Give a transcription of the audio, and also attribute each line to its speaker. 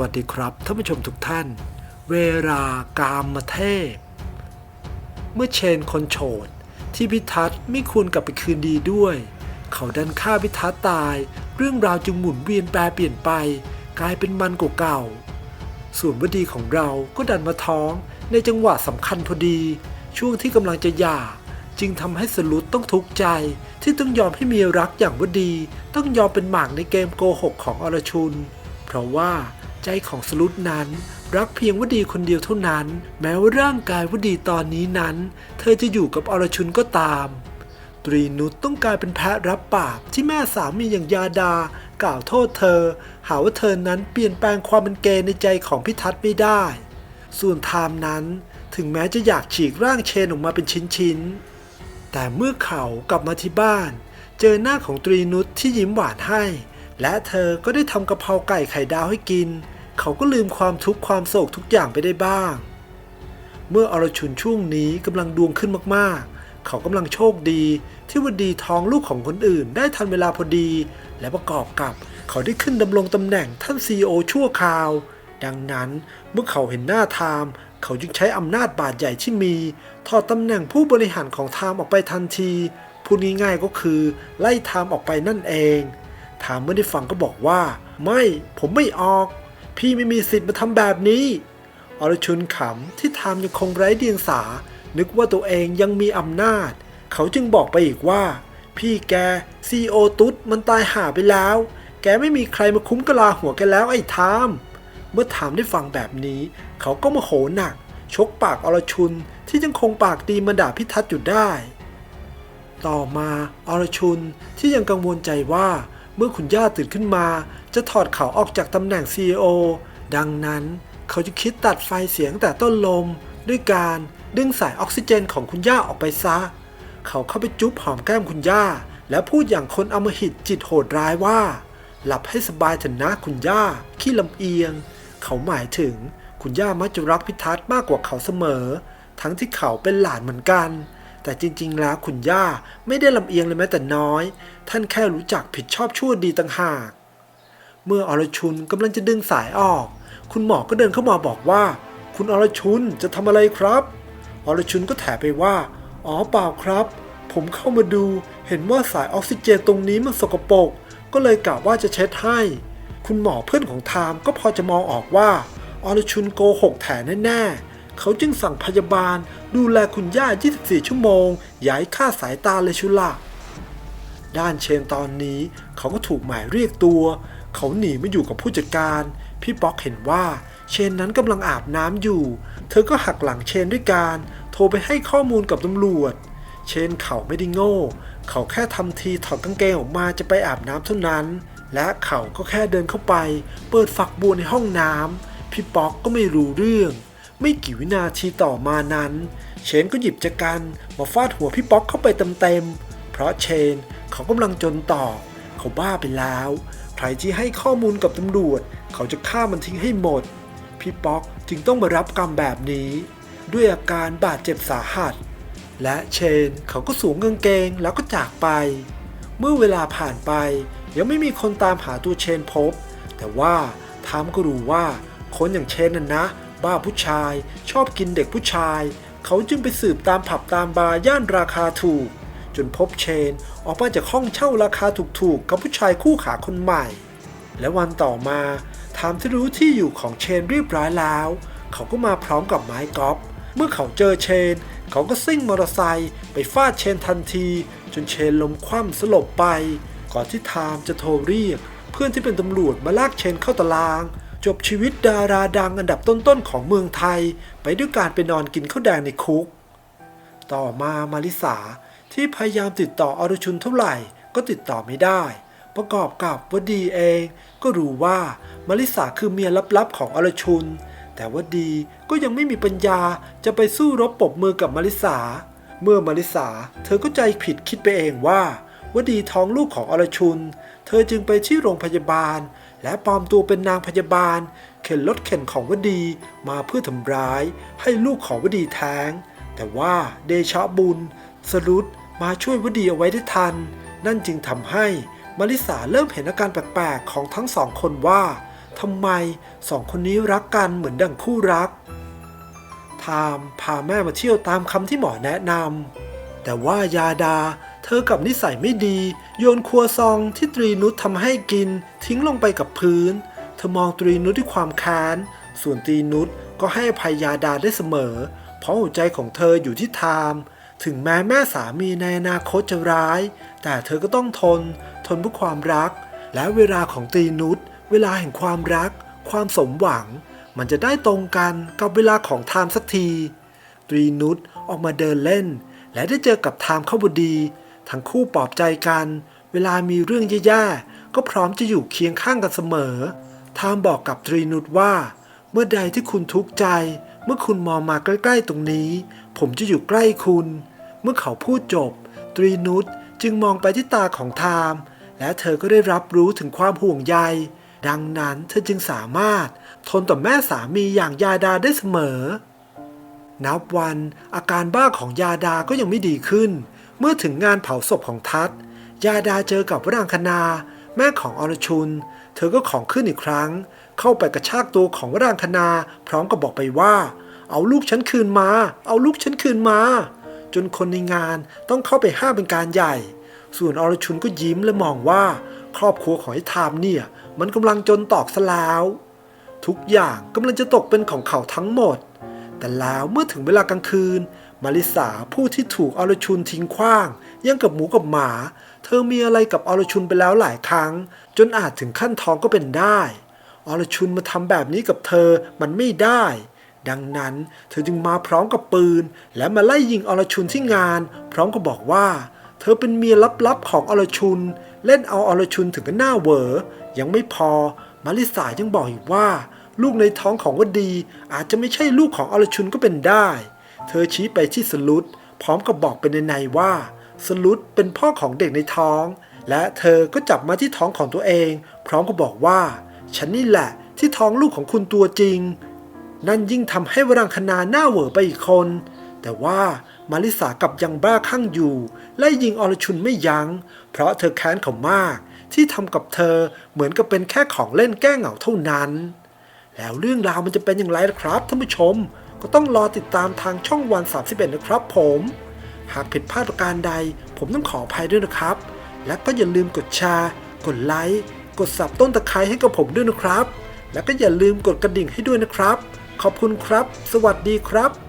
Speaker 1: วัสดีครับท่านผู้ชมทุกท่าน เวลากามเทพ เมื่อเชนคนโฉดที่พิทัศน์ไม่ควรกลับไปคืนดีด้วย เขาดันฆ่าพิทัศน์ตาย เรื่องราวจึงหมุนเวียนแปรเปลี่ยนไป กลายเป็นมันเก่า ส่วนวดีของเราก็ดันมาท้องในจังหวะสำคัญพอดี ช่วงที่กำลังจะหย่า จึงทำให้สลุดต้องทุกข์ใจ ที่ต้องยอมให้เมียรักอย่างวดี ต้องยอมเป็นหมากในเกมโกหกของอรชุน เพราะว่า ใจของสลุดนั้น รักเพียงวดีคนเดียวเท่านั้น แม้ว่าร่างกายวดีตอนนี้นั้น เธอจะอยู่กับอรชุนก็ตาม ตรีนุชต้องกลายเป็นแพะรับปากที่แม่สามีอย่างยาดากล่าวโทษเธอ หาว่าเธอนั้นเปลี่ยนแปลงความเป็นเกย์ในใจของพิทัศน์ไม่ได้ ส่วนไทม์นั้นถึงแม้จะอยากฉีกร่างเชนออกมาเป็นชิ้นๆ แต่เมื่อเขากลับมาที่บ้าน เจอหน้าของตรีนุชที่ยิ้มหวานให้ และเธอก็ได้ทำกะเพราไก่ไข่ดาวให้กิน เขาก็ลืมความทุกข์ความโศกทุกอย่างไปได้บ้าง เมื่ออรชุนช่วงนี้กำลังดวงขึ้นมากๆ เขากำลังโชคดีที่วดีท้องลูกของคนอื่นได้ทันเวลาพอดี และประกอบกับเขาได้ขึ้นดำรงตำแหน่งท่านซีอชั่วคราว ดังนั้นเมื่อเขาเห็นหน้าไทม์เขาจึงใช้อำนาจบาดใหญ่ที่มี ถอดตำแหน่งผู้บริหารของไทม์ออกไปทันทีพูดง่ายๆก็คือไล่ไทม์ออกไปนั่นเองไทม์เมื่อได้ฟังก็บอกว่า ไม่ผมไม่ออก พี่ไม่มีสิทธิ์มาทำแบบนี้ อรชุนขำที่ไทม์ยังคงไร้เดียงสา นึกว่าตัวเองยังมีอำนาจ เขาจึงบอกไปอีกว่า พี่แกซีโอตุ๊ดมันตายห่าไปแล้ว แกไม่มีใครมาคุ้มกะลาหัวแกแล้วไอ้ไทม์เมื่อไทม์ได้ฟังแบบนี้ เขาก็โมโหหนัก ชกปากอรชุนที่ยังคงปากดีมาด่าพิทัศน์อยู่ได้ ต่อมาอรชุนที่ยังกังวลใจว่าเมื่อคุณย่าตื่นขึ้นมา จะถอดเขาออกจากตำแหน่ง CEO ดังนั้น เขาจะคิดตัดไฟเสียงแต่ต้นลม ด้วยการดึงสายออกซิเจนของคุณย่าออกไปซะ เขาเข้าไปจุ๊บหอมแก้มคุณย่า แล้วพูดอย่างคนอำมหิตจิตโหดร้ายว่า หลับให้สบายเถอะนะคุณย่า ขี้ลำเอียง เขาหมายถึงคุณย่ามักจะรักพิทัศน์มากกว่าเขาเสมอ ทั้งที่เขาเป็นหลานเหมือนกัน แต่จริงๆ แล้วคุณย่าไม่ได้ลำเอียงเลยแม้แต่น้อย ท่านแค่รู้จักผิดชอบชั่วดีต่างหาก เมื่ออรชุนกำลังจะดึงสายออก คุณหมอก็เดินเข้ามาบอกว่า คุณอรชุนจะทำอะไรครับ อรชุนก็แถไปว่า อ๋อเปล่าครับ ผมเข้ามาดูเห็นว่าสายออกซิเจนตรงนี้มันสกปรกก็เลยกะว่าจะเช็ดให้ คุณหมอเพื่อนของไทม์ก็พอจะมองออกว่าอรชุนโกหกแถแน่ๆ เขาจึงสั่งพยาบาลดูแลคุณย่า 24 ชั่วโมงย่าให้ค่าสายตาเลยชุล่ะด้านเชนตอนนี้เขาก็ถูกหมายเรียกตัว เขาหนีมาอยู่กับผู้จัดการ พี่ป๊อกเห็นว่าเชนนั้นกำลังอาบน้ำอยู่ เธอก็หักหลังเชนด้วยการโทรไปให้ข้อมูลกับตำรวจ เชนเขาไม่ได้โง่ เขาแค่ทำทีถอดกางเกงออกมาจะไปอาบน้ำเท่านั้น และเขาก็แค่เดินเข้าไป เปิดฝักบัวในห้องน้ำพี่ป๊อกก็ไม่รู้เรื่อง ไม่กี่วินาทีต่อมานั้น เชนก็หยิบจักรันมาฟาดหัวพี่ป๊อกเข้าไปเต็มๆเพราะเชนเขากำลังจนต่อ เขาบ้าไปแล้ว ใครที่ให้ข้อมูลกับตำรวจ เขาจะฆ่ามันทิ้งให้หมด พี่ป๊อกจึงต้องมารับกรรมแบบนี้ ด้วยอาการบาดเจ็บสาหัส และเชนเขาก็สวมกางเกงแล้วก็จากไป เมื่อเวลาผ่านไป ยังไม่มีคนตามหาตัวเชนพบ แต่ว่าทามก็รู้ว่า คนอย่างเชนน่ะนะ บ้าผู้ชาย ชอบกินเด็กผู้ชาย เขาจึงไปสืบตามผับตามบาร์ย่านราคาถูก จนพบเชนออกมาจากห้องเช่าราคาถูกๆ กับผู้ชายคู่ขาคนใหม่ และวันต่อมาทามที่รู้ที่อยู่ของเชนเรียบร้อยแล้ว เขาก็มาพร้อมกับไม้กอล์ฟเมื่อเขาเจอเชน เขาก็ซิ่งมอเตอร์ไซค์ไปฟาดเชนทันที จนเชนล้มคว่ำสลบไป ก่อนที่ไทม์จะโทรเรียก เพื่อนที่เป็นตำรวจมาลากเชนเข้าตาราง จบชีวิตดาราดังอันดับต้นๆของเมืองไทย ไปด้วยการไปนอนกินข้าวแดงในคุก ต่อมามาริสา ที่พยายามติดต่ออรชุนเท่าไหร่ก็ติดต่อไม่ได้ ประกอบกับวดีเอง ก็รู้ว่ามาริสาคือเมียลับๆของอรชุน แต่วดีก็ยังไม่มีปัญญาจะไปสู้รบปบมือกับมาริสา เมื่อมาริสาเธอก็ใจผิดคิดไปเองว่าวดีท้องลูกของอรชุน เธอจึงไปที่โรงพยาบาล และปลอมตัวเป็นนางพยาบาล เข็นรถเข็นของวดีมาเพื่อทำร้าย ให้ลูกของวดีแท้ง แต่ว่าเดชะบุญ สรุด มาช่วยวดีเอาไว้ได้ทัน นั่นจึงทำให้มาริสาเริ่มเห็นอาการแปลกๆของทั้งสองคนว่าทำไมสองคนนี้รักกันเหมือนดังคู่รักทามพาแม่มาเที่ยวตามคำที่หมอแนะนำแต่ว่ายาดาเธอกับนิสัยไม่ดี โยนครัวซองที่ตรีนุชทำให้กิน ทิ้งลงไปกับพื้น เธอมองตรีนุชด้วยความค้าน ส่วนตรีนุชก็ให้อภัยยาดาได้เสมอ เพราะหัวใจของเธออยู่ที่ทาม ถึงแม้แม่สามีในอนาคตจะร้าย แต่เธอก็ต้องทน ทนเพื่อความรัก และเวลาของตรีนุชเวลาแห่งความรัก ความสมหวัง มันจะได้ตรงกันกับเวลาของไทม์สักที ตรีนุชออกมาเดินเล่น และได้เจอกับไทม์เข้าบดี ทั้งคู่ปลอบใจกัน เวลามีเรื่องแย่ๆก็พร้อมจะอยู่เคียงข้างกันเสมอไทม์บอกกับตรีนุชว่า เมื่อใดที่คุณทุกข์ใจ เมื่อคุณมองมาใกล้ ๆ ตรงนี้ ผมจะอยู่ใกล้คุณ เมื่อเขาพูดจบ ตรีนุชจึงมองไปที่ตาของไทม์และเธอก็ได้รับรู้ถึงความห่วงใย ดังนั้นเธอจึงสามารถทนต่อแม่สามีอย่างยาดาได้เสมอ นับวันอาการบ้าของยาดาก็ยังไม่ดีขึ้น เมื่อถึงงานเผาศพของทัศยาดาเจอกับวรางคณา แม่ของอรชุน เธอก็ของขึ้นอีกครั้ง เข้าไปกระชากตัวของวรางคณา พร้อมกับบอกไปว่า เอาลูกฉันคืนมา เอาลูกฉันคืนมา จนคนในงานต้องเข้าไปห้ามเป็นการใหญ่ ส่วนอรชุนก็ยิ้มและมองว่า ครอบครัวของไอ้ทามเนี่ย มันกำลังจนตอกซะแล้วทุกอย่างกำลังจะตกเป็นของเขาทั้งหมด แต่แล้วเมื่อถึงเวลากลางคืน มาริสาผู้ที่ถูกอรชุนทิ้งขว้างยังกับหมูกับหมา เธอมีอะไรกับอรชุนไปแล้วหลายครั้ง จนอาจถึงขั้นท้องก็เป็นได้ อรชุนมาทำแบบนี้กับเธอมันไม่ได้ ดังนั้นเธอจึงมาพร้อมกับปืน และมาไล่ยิงอรชุนที่งาน พร้อมกับบอกว่า เธอเป็นเมียลับๆของอรชุน เล่นเอาอรชุนถึงกับหน้าเวอยังไม่พอมาริสายังบอกอีกว่า ลูกในท้องของวดี อาจจะไม่ใช่ลูกของอรชุนก็เป็นได้ เธอชี้ไปที่สลุดพร้อมกับบอกเป็นในๆว่าสลุดเป็นพ่อของเด็กในท้อง และเธอก็จับมาที่ท้องของตัวเอง พร้อมกับบอกว่า ฉันนี่แหละที่ท้องลูกของคุณตัวจริง นั่นยิ่งทำให้วรังคณาหน้าเหวอไปอีกคน แต่ว่ามาริสากับยังบ้าคลั่งอยู่ไล่ยิงอรชุนไม่ยัง้ง เพราะเธอแค้นเขามาก ที่ทำกับเธอเหมือนกับเป็นแค่ของเล่นแก้เหงาเท่านั้น แล้วเรื่องราวมันจะเป็นอย่างไรล่ะครับท่านผู้ชม ก็ต้องรอติดตามทางช่องวัน 31 นะครับผม หากผิดพลาดประการใด ผมต้องขออภัยด้วยนะครับ และก็อย่าลืมกดแชร์กดไลค์ กดสับต้นตะไคร้ให้กับผมด้วยนะครับ แล้วก็อย่าลืมกดกระดิ่งให้ด้วยนะครับ ขอบคุณครับ สวัสดีครับ